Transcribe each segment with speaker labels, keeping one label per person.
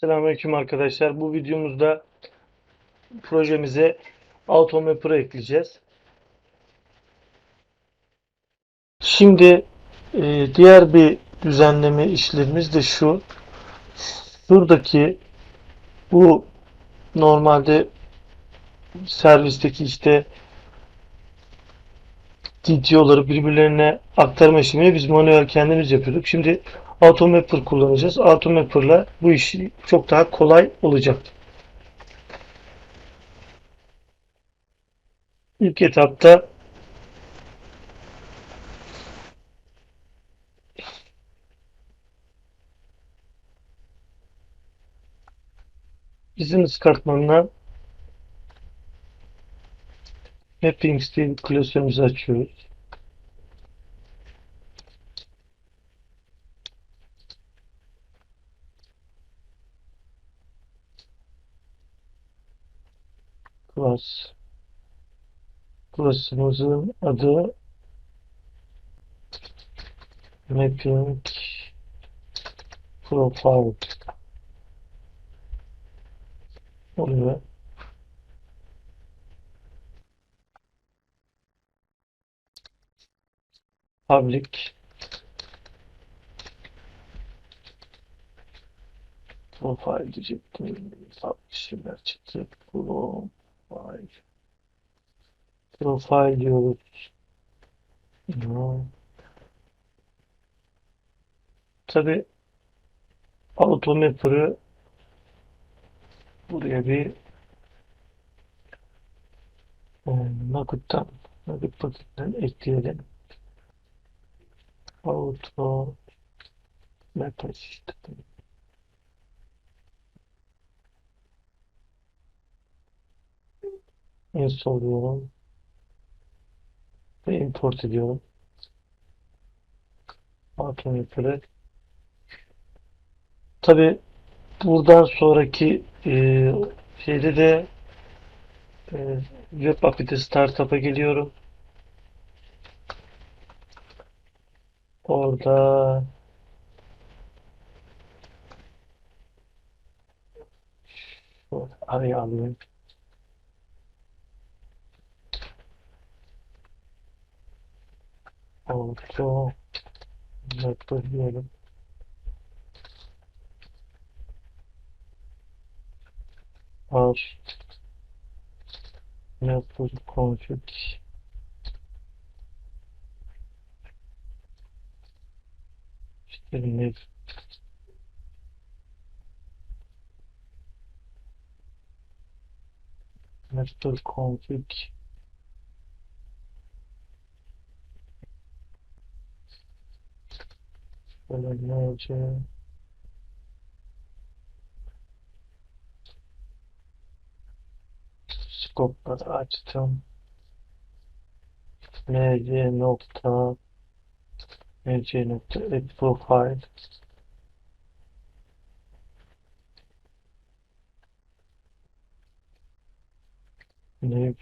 Speaker 1: Selamünaleyküm arkadaşlar. Bu videomuzda projemize AutoMapper'ı ekleyeceğiz. Şimdi e, diğer bir düzenleme işlemimiz de şu. Şuradaki bu normalde servisteki işte DTO'ları birbirlerine aktarma işlemini biz manuel kendimiz yapıyorduk. Şimdi AutoMapper kullanacağız. AutoMapper'la bu iş çok daha kolay olacak. İlk etapta business kartmanına Mappings diye bir klasörümüzü açıyoruz. Class class'ımızın adı mapping profile oluyor. Public profile diyecektim. Publish'ler çıktı. Profile Profile diyoruz. No. Tabi AutoMapper'ı buraya bir e, Nugget'tan Nugget paketinden ekleyelim. Auto Mapper işte. Install diyorum ve import ediyorum. AutoMapper'ı Tabi buradan sonraki e, şeyde de e, Web API'de Startup'a geliyorum. Orada şu araya alayım. Auto Mapper diyelim. Var. Mapper config. İşte ne Mapper config. Böyle ne olacak? Scope'ları açtım. mc nokta mc nokta add profile ne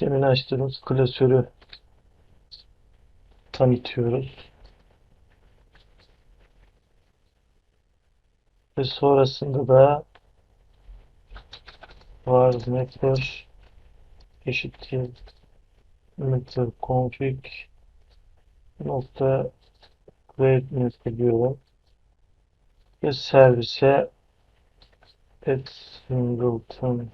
Speaker 1: demin açtığımız klasörü tanıtıyoruz. Ve sonrasında da var mapper eşittir mapper config nokta create diyorum. Ve servise add singleton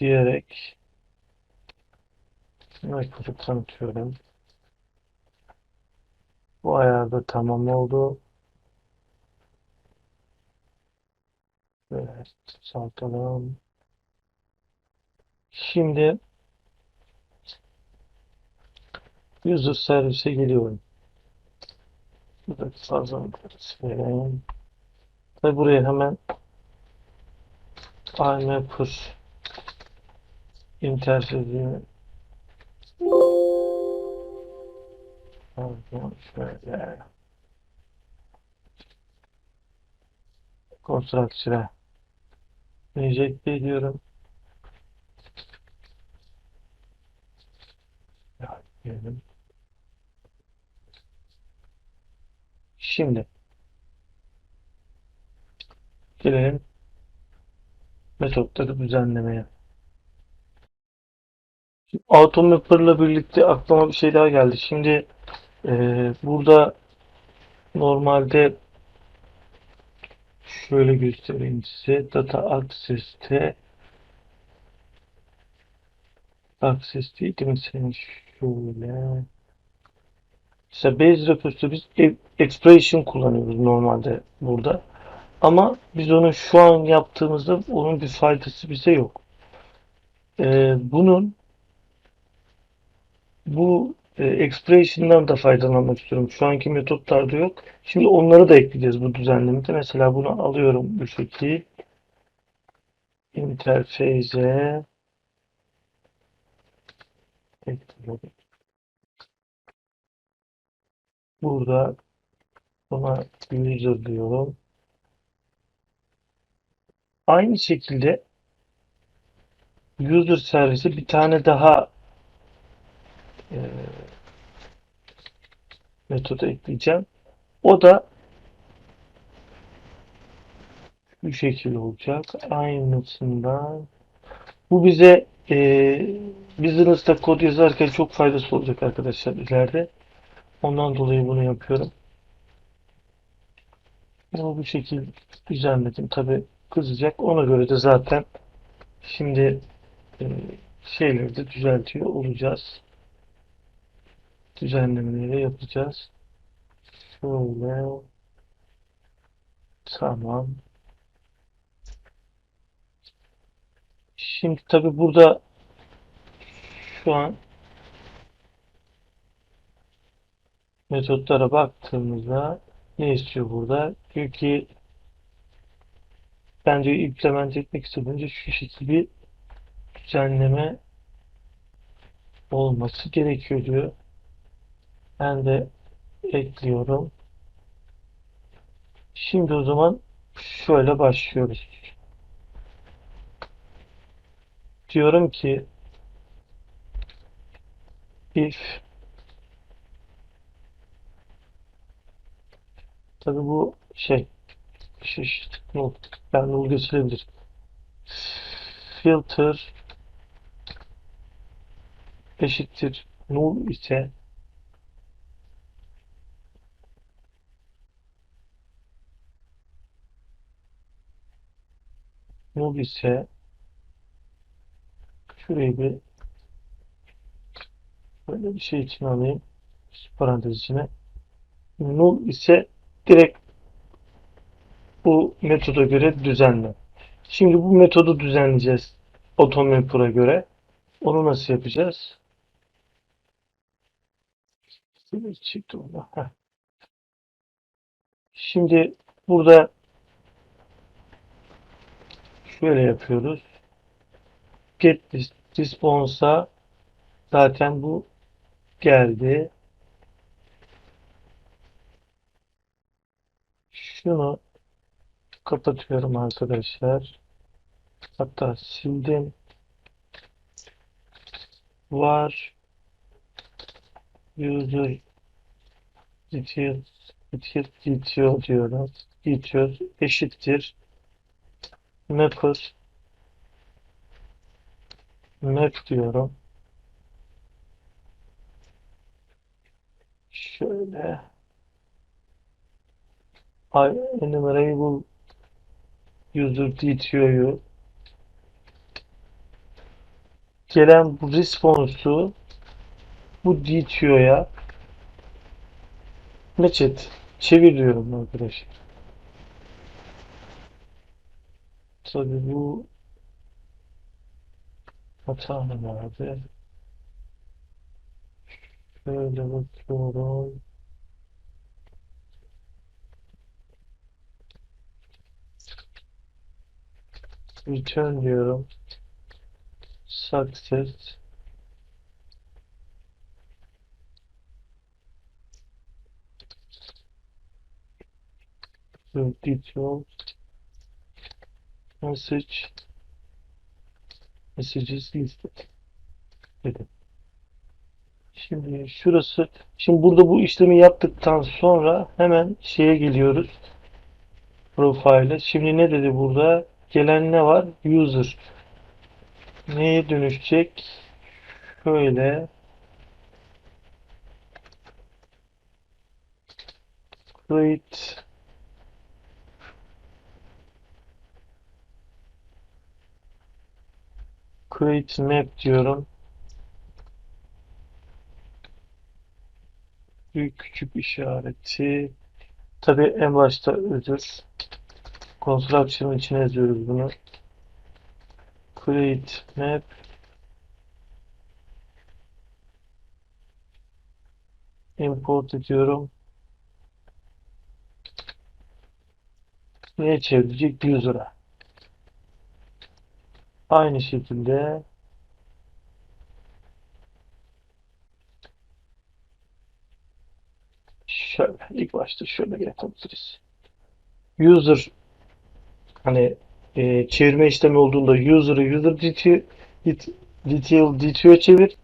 Speaker 1: diyerek mapper'ı tanıtıyorum. Bu ayarda tamam oldu. Evet, saltalım. Şimdi user servise geliyorum. Burada fazla vereyim. Ve buraya hemen iMapper interface'ini Pardon, şöyle Construction'a enjekte ediyorum. Şimdi gelelim metotları düzenlemeye. AutoMapper'la birlikte aklıma bir şey daha geldi. Şimdi eee, burada normalde şöyle göstereyim size. Data Access'te Access değil senin şöyle Mesela Base Repos'ta biz e- expression kullanıyoruz normalde burada. Ama biz onu şu an yaptığımızda onun bir faydası bize yok. Ee, bunun bu e, expression'dan da faydalanmak istiyorum. Şu anki metotlarda yok. Şimdi onları da ekleyeceğiz bu düzenlemede. Mesela bunu alıyorum bu şekil. Interface'e ekliyorum. Burada buna user diyorum. Aynı şekilde user servisi bir tane daha e, metodu ekleyeceğim. O da bu şekil olacak. Aynısından. Bu bize e, business'ta kod yazarken çok faydası olacak arkadaşlar ileride. Ondan dolayı bunu yapıyorum. Bunu bu şekil düzenledim. Tabi kızacak. Ona göre de zaten şimdi e, şeyleri de düzeltiyor olacağız. Düzenlemeleri yapacağız. Şöyle tamam. Şimdi tabi burada şu an metotlara baktığımızda ne istiyor burada? Diyor ki ben diyor implement etmek istediğimde şu şekilde bir düzenleme olması gerekiyor diyor. Ben de ekliyorum. Şimdi o zaman şöyle başlıyoruz. Diyorum ki if tabi bu şey null yani null geçilebilir. Filter eşittir null ise null ise şurayı bir böyle bir şey için alayım parantez içine null ise direkt bu metoda göre düzenle. Şimdi bu metodu düzenleyeceğiz AutoMapper'a göre. Onu nasıl yapacağız? Şimdi burada şöyle yapıyoruz. Get response'a zaten bu geldi. Şunu kapatıyorum arkadaşlar. Hatta sildim. Var user details details detail diyorum. Details eşittir mapper map diyorum. Şöyle I enumerable user detail'u gelen bu response'u bu detail'a match et. Çeviriyorum arkadaşlar. Tabii bu hata mı vardı? Şöyle bakıyorum. Return diyorum. Success. So details. Message. Messages listed. Dedim. Şimdi şurası. Şimdi burada bu işlemi yaptıktan sonra hemen şeye geliyoruz. Profile'e. Şimdi ne dedi burada? Gelen ne var? User. Neye dönüşecek? Şöyle. Create Create map diyorum. Büyük küçük işareti. Tabi en başta özür. Construction içine yazıyoruz bunu. Create map. Import ediyorum. Neye çevirecek? User'a. Aynı şekilde şöyle ilk başta şöyle yapabiliriz. User hani e, çevirme işlemi olduğunda user'ı user detail, detail detailing çevir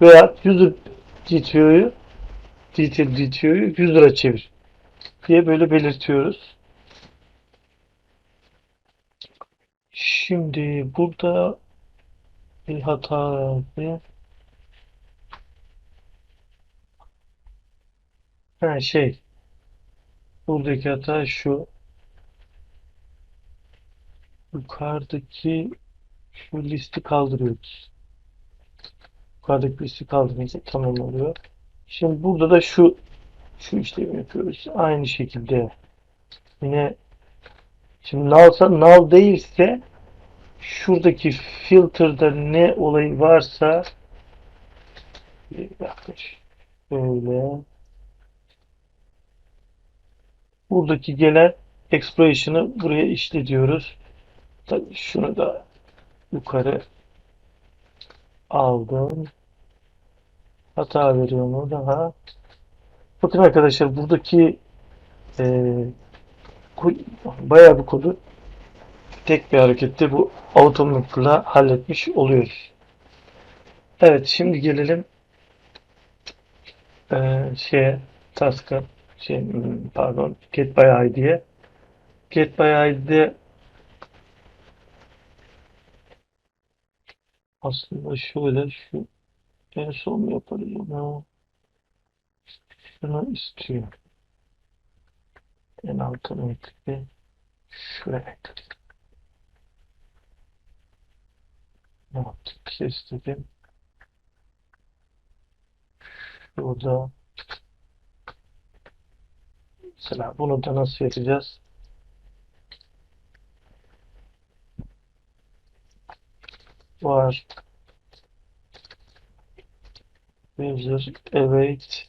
Speaker 1: veya user detailing detail detailing user'a çevir diye böyle belirtiyoruz. Şimdi burada bir hata verdi. Ha şey. Buradaki hata şu. Yukarıdaki şu listi kaldırıyoruz. Yukarıdaki listi kaldırınca tamam oluyor. Şimdi burada da şu şu işlemi yapıyoruz. Aynı şekilde yine şimdi nullsa null değilse şuradaki filter'da ne olayı varsa bir. Böyle buradaki gelen exploration'ı buraya işle diyoruz. Tabii şunu da yukarı aldım. Hata veriyor mu daha? Bakın arkadaşlar buradaki e, bayağı bir kodu tek bir harekette bu automatikla halletmiş oluyoruz. Evet şimdi gelelim e, şeye task'a şey pardon get by id'ye. Get by id'de aslında şöyle şu en son yaparız onu. Şunu istiyor. En altına ekle. Şuraya ekle. Ne yaptık? Kes dedim. Şurada mesela bunu da nasıl yapacağız? Var user await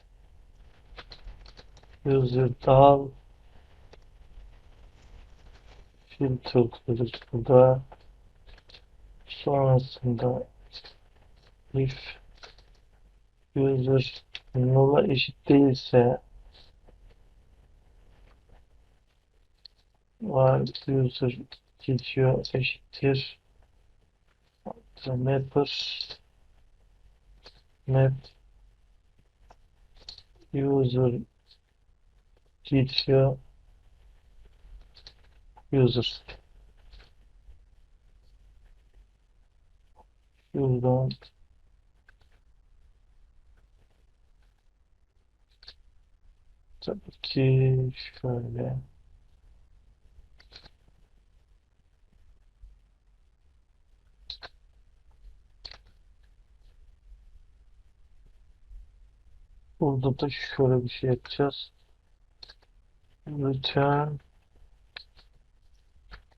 Speaker 1: user dal burada. Sonrasında if user null'a eşit değilse var user geçiyor eşittir. Mapper map user geçiyor user. Şuradan tabii ki şöyle Burada da şöyle bir şey yapacağız. Return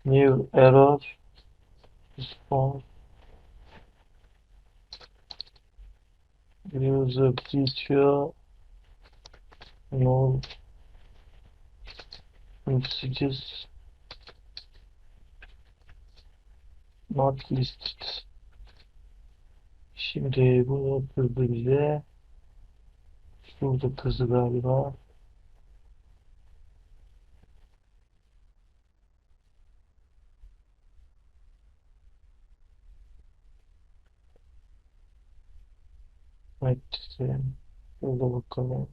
Speaker 1: new error response. User teacher null messages. Not listed. Şimdi bunu kırdı bize Şurada kızı galiba. Metre. Burada bakalım.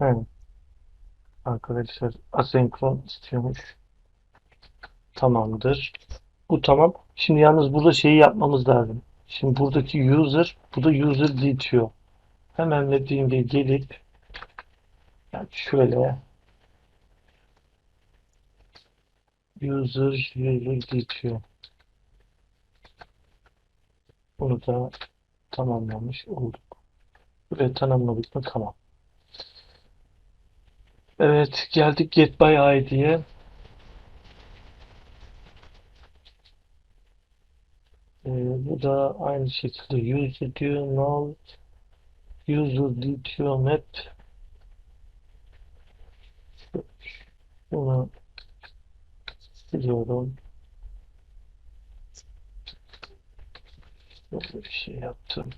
Speaker 1: Evet. Arkadaşlar asenkron istiyormuş. Tamamdır. Bu tamam. Şimdi yalnız burada şeyi yapmamız lazım. Şimdi buradaki user, bu da user diyor. Hemen web'e gelip yani şöyle user diyor. Bunu da tamamlamış olduk. Buraya tanımladık mı? Tamam. Evet, geldik Get by ID'ye. Ee, bu da aynı şekilde user diyor, null, user diyor, map. Bunu siliyorum. Böyle bir şey yaptım.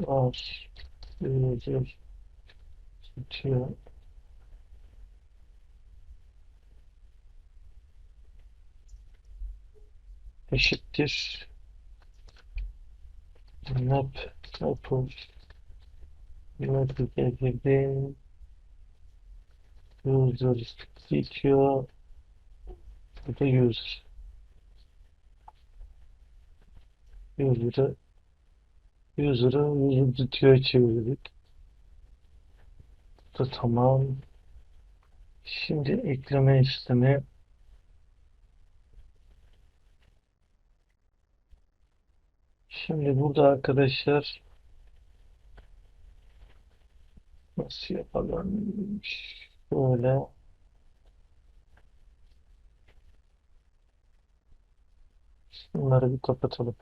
Speaker 1: Var. User diyor. Eşittir. Map map'i getirdim user diyor bu da user user'ı user'ı user diyor çevirdik. Bu da tamam. Şimdi ekleme işlemi Şimdi burada arkadaşlar nasıl yapalım? Şöyle bunları bir kapatalım.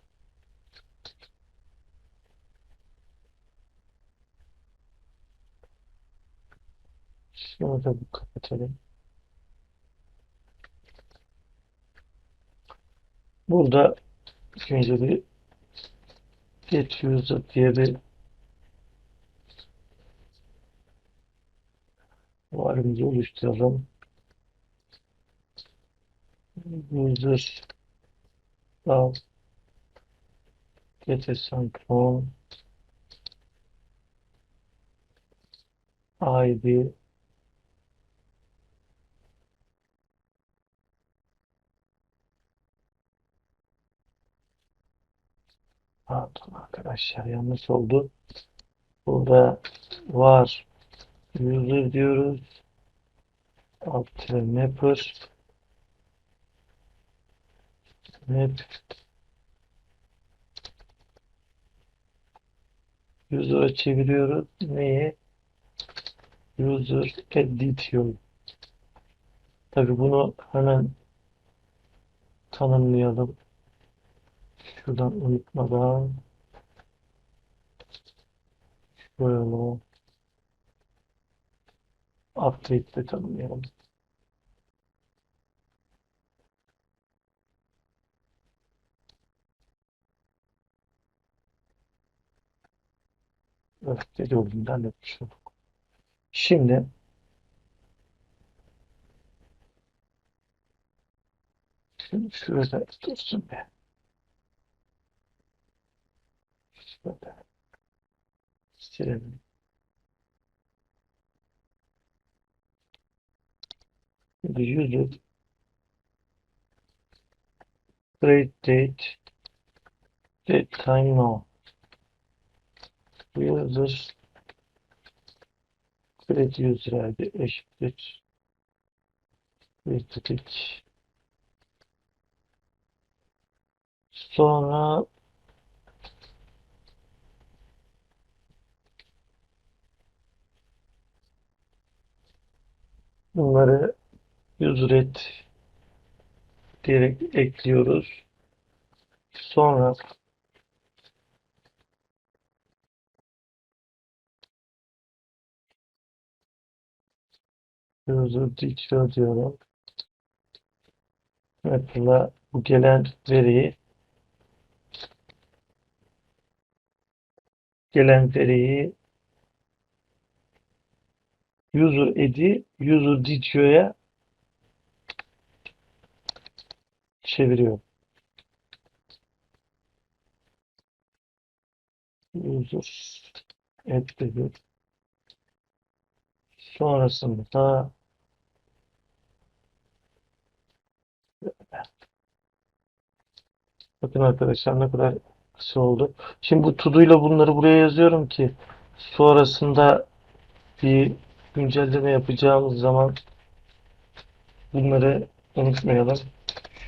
Speaker 1: Şunu da bir kapatalım. Burada önce bir get user diye bir varımızı oluşturalım. User al get asyncron ID Pardon arkadaşlar yanlış oldu. Burada var user diyoruz. Alt mapper map user'a çeviriyoruz. Neyi? User edition. Tabi bunu hemen tanımlayalım. Şuradan unutmadan böyle update de tanımlayalım. Evet, dediğimden yapmış olduk. Şimdi şunu şurada dursun be. Şöyle. Silelim. Şimdi user create date. Date time now. User create user ID eşittir. Eşitlik sonra bunları user et diyerek ekliyoruz. Sonra user teacher diyorum. Mesela bu gelen veriyi gelen veriyi user id'i user DTO'ya çeviriyor. User dedi. Sonrasında bakın arkadaşlar ne kadar kısa oldu. Şimdi bu todo'yla bunları buraya yazıyorum ki sonrasında bir güncelleme yapacağımız zaman bunları unutmayalım.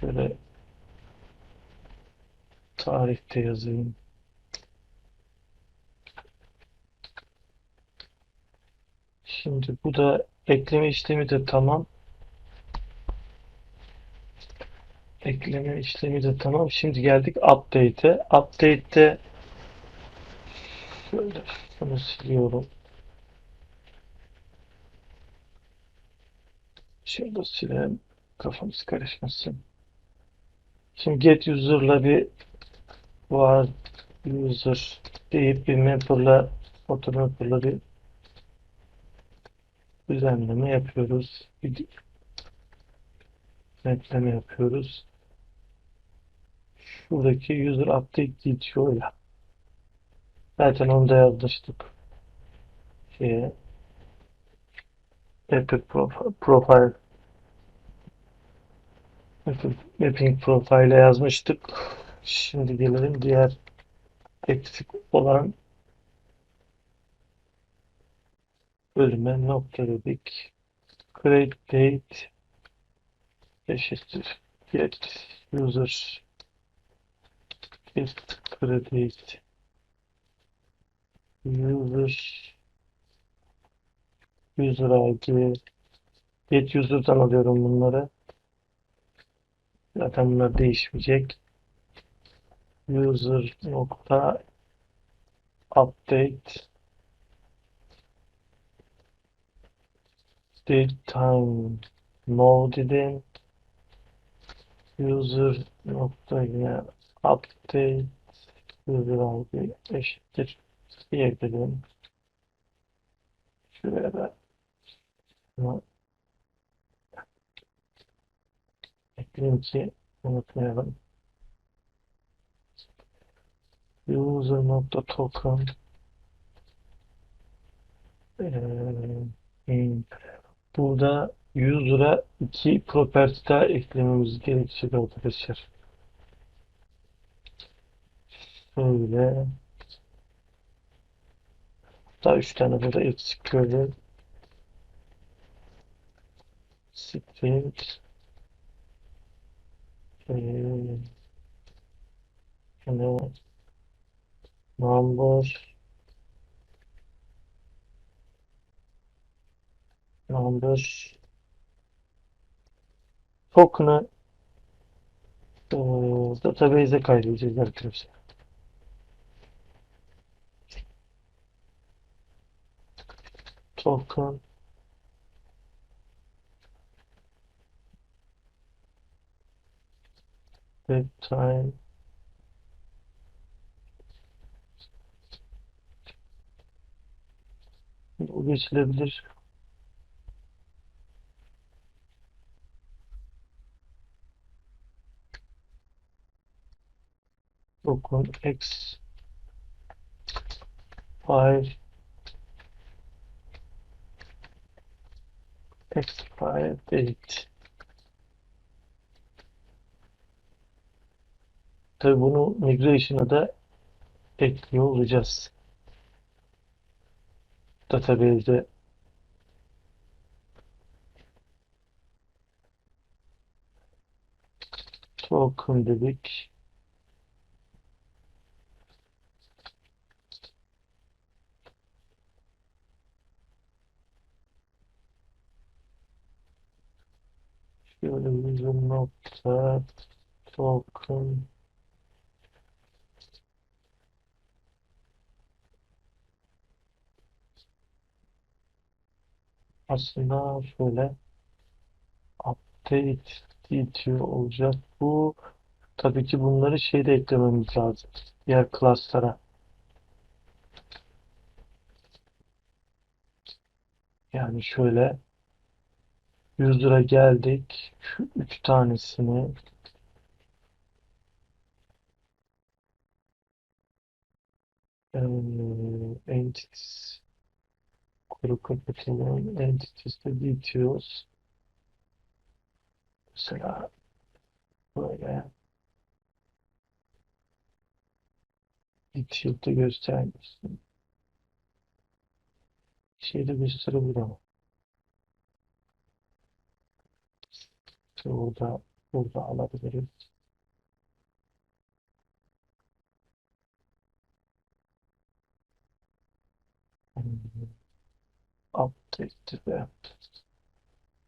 Speaker 1: Şöyle tarihte yazayım. Şimdi bu da ekleme işlemi de tamam. Ekleme işlemi de tamam. Şimdi geldik update'e. Update'te şöyle şunu siliyorum. Da silelim. Kafamız karışmasın. Şimdi get user'la bir var user deyip bir mapper'la photo mapper'la bir düzenleme yapıyoruz. Bir ekleme yapıyoruz. Şuradaki user update geçiyorla. Zaten onu da yazmıştık. Şeye Epic Profi- Profile Mapping Profile'e yazmıştık. Şimdi gelelim diğer eksik olan bölüme nokta dedik. Create date eşittir. Get user get create user user ID get user'dan alıyorum bunları. Zaten bunlar değişmeyecek. User nokta update date time no dedim. User nokta yine update user ID eşittir. Bir ekledim. Şuraya da ki unutmayalım. User nokta token eee, burada user'a iki property daha eklememiz gerekecek arkadaşlar. Şöyle hatta üç tane burada eksik böyle string eee, şöyle number number token'ı eee, database'e kaydedeceğiz arkadaşlar. Token date time. Bu geçilebilir. Token x. File. Expire date Tabi bunu migration'a da ekliyor olacağız. Database'de token dedik. Şöyle user nokta token Aslında şöyle update itiyor olacak. Bu tabii ki bunları şeyde eklememiz lazım. Diğer class'lara. Yani şöyle 100 lira geldik. Şu üç tanesini entities kapatalım. Entities'te details mesela böyle detail'da göstermişsin. Şeyde gösterebilir ama. İşte Burada, burada alabiliriz. Hmm, Ve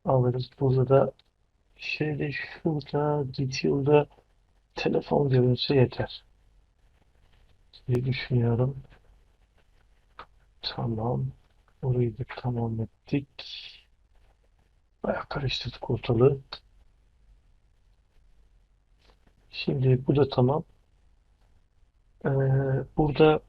Speaker 1: alırız. Burada da şeyde şurada detail'da telefon görünse yeter diye düşünüyorum. Tamam. Orayı da tamam ettik. Bayağı karıştırdık ortalığı. Şimdi bu da tamam. Ee, burada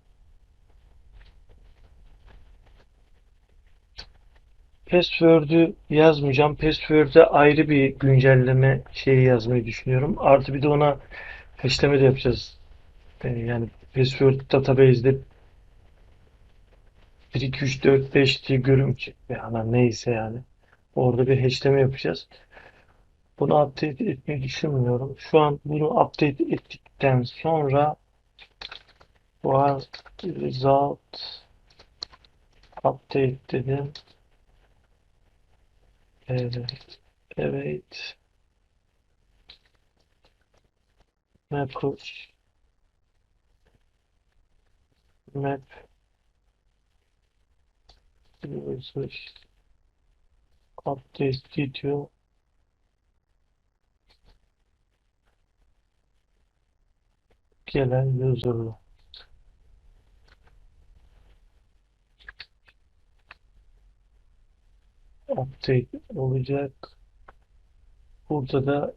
Speaker 1: password'ü yazmayacağım. Password'e ayrı bir güncelleme şeyi yazmayı düşünüyorum. Artı bir de ona hashleme de yapacağız. Ee, yani password database'de 1, 2, 3, 4, 5 diye görüntü yani neyse yani. Orada bir hashleme yapacağız. Bunu update etmeyi düşünmüyorum. Şu an bunu update ettikten sonra result update dedim. Evet. Evet. Map map user update diyor. Gelen user'ı. Update olacak. Burada da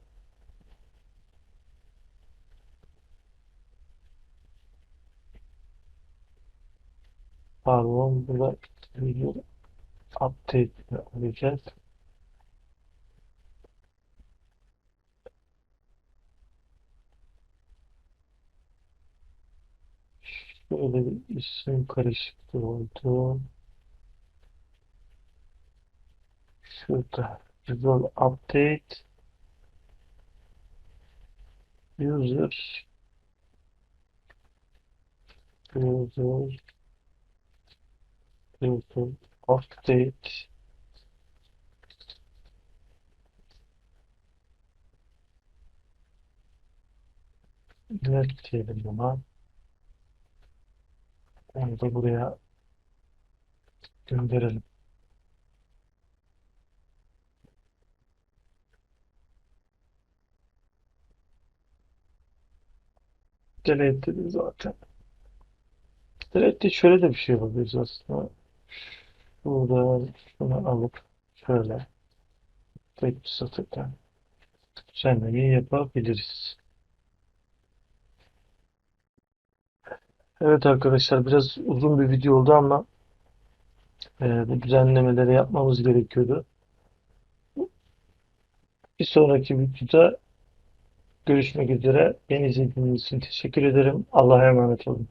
Speaker 1: pardon burada video update olacak. Şöyle bir isim karışıklığı oldu. Şurada visual update. User. User. User. Update. Net diyelim buna. Onu da buraya gönderelim. Delete dedi zaten. Delete şöyle de bir şey yapabiliriz aslında. Burada şunu alıp şöyle tek satırdan düzenlemeyi yapabiliriz. Evet arkadaşlar biraz uzun bir video oldu ama e, bu düzenlemeleri yapmamız gerekiyordu. Bir sonraki videoda görüşmek üzere. Beni izlediğiniz için teşekkür ederim. Allah'a emanet olun.